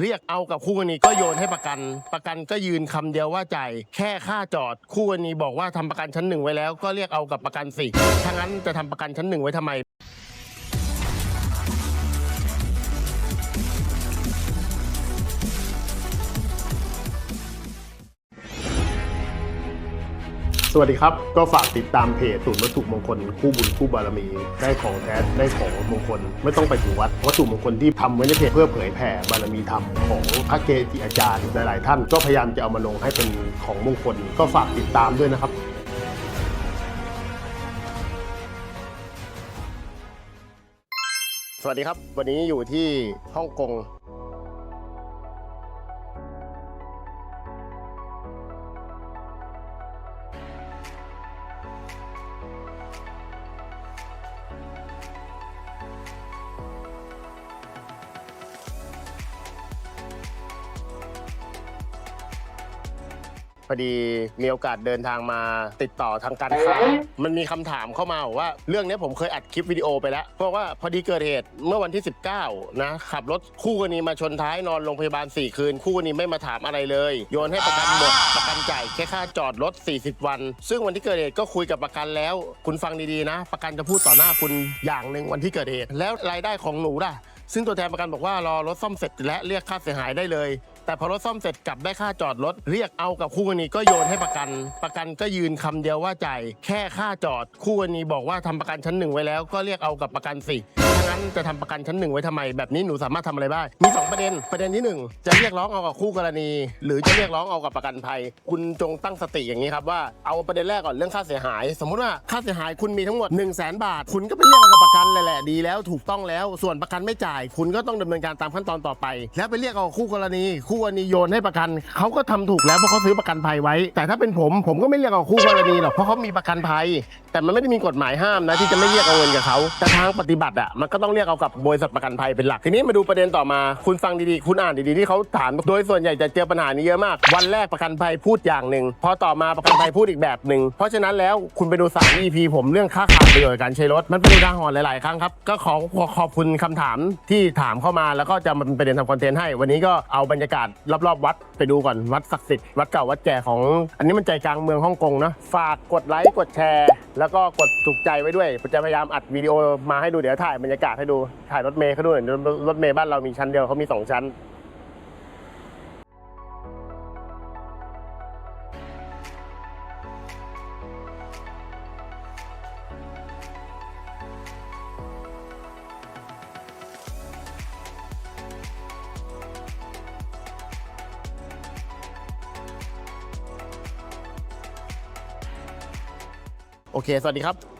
เรียกเอากับคู่กรณีก็โยนให้ประกัน ประกันก็ยืนคำเดียวว่าจ่ายแค่ค่าจอดคู่กรณีบอกว่าทำประกันชั้นหนึ่งไว้แล้ว ก็เรียกเอากับประกันสิถ้างั้นจะทำประกันชั้นหนึ่งไว้ทำไม สวัสดีครับ ก็ฝากติดตามเพจศูนย์วัตถุมงคล คู่บุญคู่บารมี ได้ของแท้ได้ของมงคล ไม่ต้องไปถึงวัดวัตถุมงคลที่ทำไว้ในเพจเพื่อเผยแผ่บารมีธรรมของพระเกจิอาจารย์หลายๆ ท่านก็พยายามจะเอามาลงให้เป็นของมงคล ก็ฝากติดตามด้วยนะครับสวัสดีครับ วันนี้อยู่ที่ฮ่องกง พอดีมีโอกาสเดินทางมาติดต่อทางการค้ามันมีคำถามเข้ามาบอกว่า เรื่องนี้ผมเคยอัดคลิปวิดีโอไปแล้ว เพราะว่าพอดีเกิดเหตุเมื่อวันที่ 19 นะ ขับรถคู่กรณีมาชนท้ายนอนโรงพยาบาล 4 คืน คู่กรณีไม่มาถามอะไรเลย โยนให้ประกันหมดประกันจ่ายแค่ค่าจอดรถ 40 วัน ซึ่งวันที่เกิดเหตุก็คุยกับประกันแล้ว คุณฟังดีๆนะ ประกันจะพูดต่อหน้าคุณอย่างหนึ่งวันที่เกิดเหตุแล้วรายได้ของหนูล่ะซึ่งตัวแทนประกันบอกว่ารอรถซ่อมเสร็จและเรียกค่าเสียหายได้เลย แต่พอรถซ่อมเสร็จกลับได้ค่าจอดรถ เรียกเอากับคู่กรณีก็โยนให้ประกัน ประกันก็ยืนคำเดียวว่าจ่ายแค่ค่าจอด คู่กรณีบอกว่าทำประกันชั้นหนึ่งไว้แล้ว ก็เรียกเอากับประกันสิถ้างั้นจะทำประกันชั้นหนึ่งไว้ทำไม แบบนี้หนูสามารถทำอะไรได้มีสองประเด็นประเด็นที่หนึ่งจะเรียกร้องเอากับคู่กรณี หรือจะเรียกร้องเอากับประกันภัย คุณจงตั้งสติอย่างนี้ครับว่าเอาประเด็นแรกก่อนเรื่องค่าเสียหาย สมมุติว่าค่าเสียหายคุณมีทั้งหมด 1 0 0 0 0แบาท คุณก็ไปเรียกเอากับประกันเลยแหละดีแล้วถูกต้องแล้วส่วนประกันไม่จ่าย คุณก็ต้องดำเนินการตามขั้นตอนต่อไป แล้วไปเรียกเอาคู่กรณีคูกรณีโยนให้ประกันเขาก็ทำถูกแล้วเพราะเขาซื้อประกันภัยไว้ แต่ถ้าเป็นผมผมก็ไม่เรียกเอาคู่กรณีหรอกเพราะเขามีประกันภัย แต่มันไม่ได้มีกฎหมายห้ามนะที่จะไม่เรียกเอาเงินกับเขาแต่ทางปฏิบัติอะมันก็ต้องเรียกเอากับบริษัทประกันภัยเป็นหลักทีนี้มาดูประเด็นต่อมา คุณฟังดีๆ คุณอ่านดีๆที่เขาถามโดยส่วนใหญ่จะเจอปัญหานี้เยอะมาก วันแรกประกันภัยพูดอย่างหนึ่งพอต่อมาประกันภัยพูดอีกแบบหนึ่งเพราะฉะนั้นแล้วคุณไปดูสาม EP ผมเรื่องค่าขาดประโยชน์การใช้รถมันเป็นอุทาหรณ์หลายๆครั้งครับก็ขอขอขอบคุณคำถามที่ถามเข้ามาแล้วก็จะมาเป็นประเด็นทำคอนเทนต์ให้ วันนี้ก็เอาบรรยากาศรอบๆวัดไปดูก่อนวัดศักดิ์สิทธิ์วัดเก่าวัดแก่ของ อันนี้มันใจกลางเมืองฮ่องกงเนาะฝากกดไลค์กดแชร์ แล้วก็กดถูกใจไว้ด้วยผมจะพยายามอัดวิดีโอมาให้ดูเดี๋ยวถ่ายบรรยากาศให้ดูถ่ายรถเมย์เขาดูหน่อยรถเมย์บ้านเรามีชั้นเดียวเขามีสองชั้น โอเค สวัสดีครับ